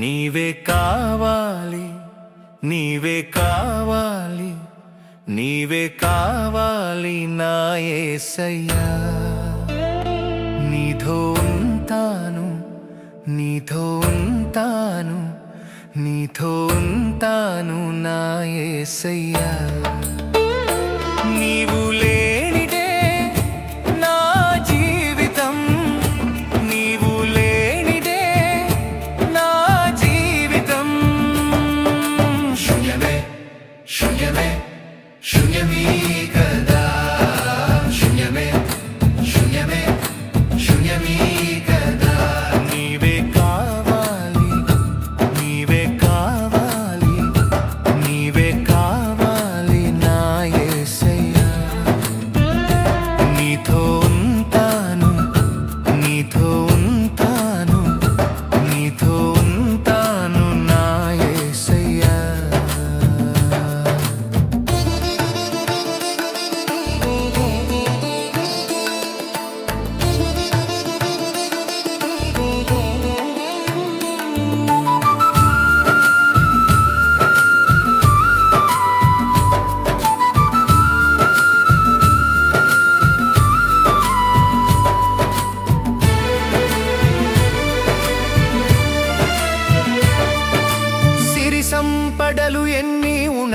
నీవే కావాలి నీవే కావాలి నీవే కావాలి నా ఏసయ్యా. నీతో ఉంటాను నీతో ఉంటాను నీతో ఉంటాను నా ఏసయ్యా. శూన్యమే శూన్యమీ కదా?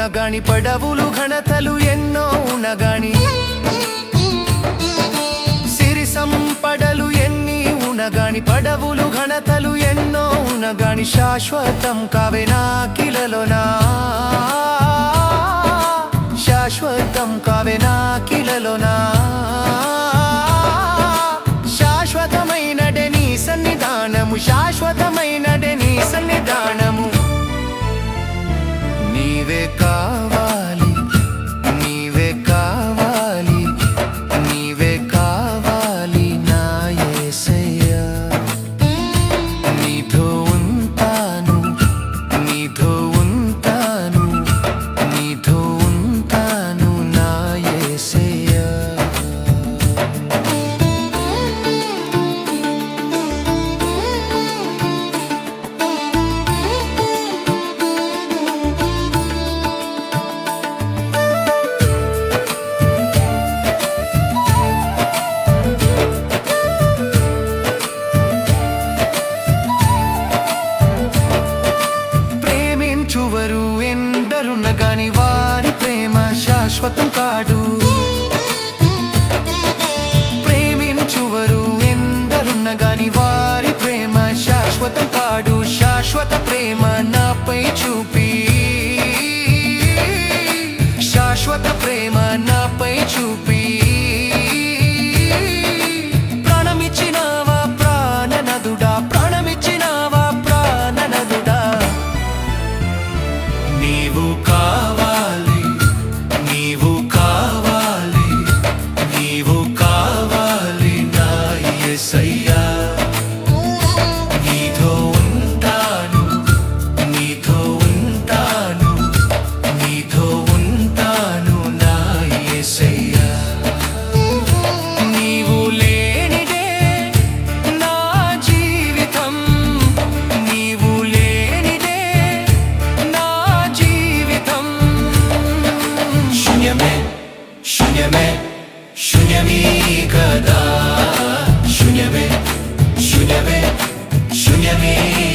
ఎన్ని ఉనగాని పడవులు ఘనతలు ఎన్నో ఉనగాని సిరి సంపడలు ఎన్ని ఉనగాని పడవులు ఘనతలు ఎన్నో ఉనగాని శాశ్వతం కావే నా కిలలోనా ఎందరున్న వారి ప్రేమ శాశ్వతం కాడు Şunyeme, şunyemi kada Şunyeme, şunyeme, şunyemi